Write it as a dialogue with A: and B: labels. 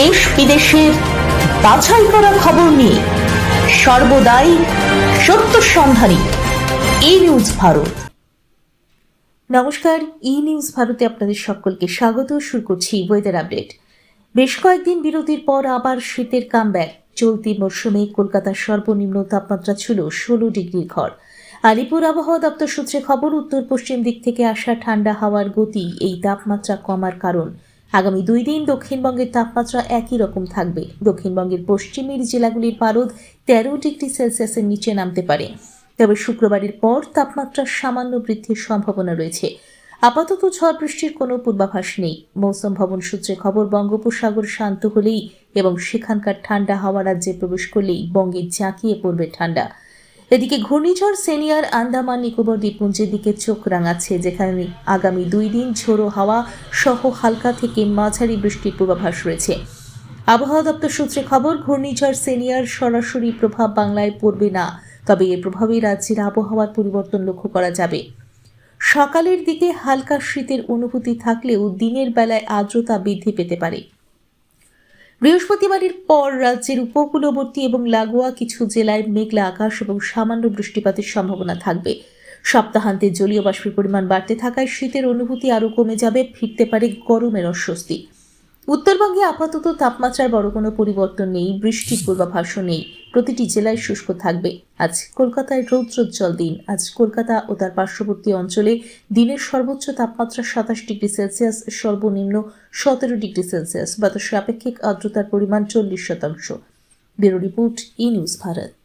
A: দেশ বিদেশের বাছাই করা খবর নিয়ে সর্বদাই সত্য সন্ধানী ই নিউজ ভারত। নমস্কার ই নিউজ ভারতে আপনাদের সকলকে স্বাগত। শুরু করছি ওয়েদার আপডেট বেশ কয়েকদিন বিরতির পর আবার শীতের কামব্যাক চলতি মরশুমে কলকাতার সর্বনিম্ন তাপমাত্রা ছিল ষোলো ডিগ্রির ঘর। আলিপুর আবহাওয়া দপ্তর সূত্রে খবর উত্তর পশ্চিম দিক থেকে আসা ঠান্ডা হাওয়ার গতি এই তাপমাত্রা কমার কারণ। আগামী দুই দিন দক্ষিণবঙ্গের তাপমাত্রা একই রকম থাকবে। দক্ষিণবঙ্গের পশ্চিমের জেলাগুলির পারদ তেরো ডিগ্রি সেলসিয়াসের নিচে নামতে পারে। তবে শুক্রবারের পর তাপমাত্রা সামান্য বৃদ্ধির সম্ভাবনা রয়েছে। আপাতত ঝড় বৃষ্টির কোনো পূর্বাভাস নেই। মৌসুম ভবন সূত্রে খবর, বঙ্গোপসাগর শান্ত হলেই এবং সেখানকার ঠান্ডা হাওয়া রাজ্যে প্রবেশ করলেই বঙ্গে জাঁকিয়ে পড়বে ঠান্ডা। এদিকে ঘূর্ণিঝড় সেনিয়ার আন্দামান, নিকোবর, দ্বীপপুঞ্জের দিকে চোখ রাঙাচ্ছে, যেখানে আগামী দুই দিন ঝোড়ো হাওয়া সহ হালকা থেকে মাঝারি বৃষ্টির পূর্বাভাস রয়েছে। আবহাওয়া দপ্তর সূত্রে খবর, ঘূর্ণিঝড় সেনিয়ার সরাসরি প্রভাব বাংলায় পড়বে না, তবে এর প্রভাবে রাজ্যের আবহাওয়ার পরিবর্তন লক্ষ্য করা যাবে। সকালের দিকে হালকা শীতের অনুভূতি থাকলেও দিনের বেলায় আর্দ্রতা বৃদ্ধি পেতে পারে। বৃহস্পতিবারের পর রাজ্যের উপকূলবর্তী এবং লাগোয়া কিছু জেলায় মেঘলা আকাশ এবং সামান্য বৃষ্টিপাতের সম্ভাবনা থাকবে। সপ্তাহান্তে জলীয় বাষ্পের পরিমাণ বাড়তে থাকায় শীতের অনুভূতি আরও কমে যাবে, ফিরতে পারে গরমের অস্বস্তি। উত্তরবঙ্গে আপাতত তাপমাত্রার বড় কোনো পরিবর্তন নেই, বৃষ্টির পূর্বাভাসও নেই। প্রতিটি জেলায় শুষ্ক থাকবে। আজ কলকাতায় রৌদ্রোজ্জ্বল দিন। আজ কলকাতা ও তার পার্শ্ববর্তী অঞ্চলে দিনের সর্বোচ্চ তাপমাত্রা সাতাশ ডিগ্রি সেলসিয়াস, সর্বনিম্ন সতেরো ডিগ্রি সেলসিয়াস। বাতাসের আপেক্ষিক আর্দ্রতার পরিমাণ চল্লিশ শতাংশ। Bureau report E news Bharat.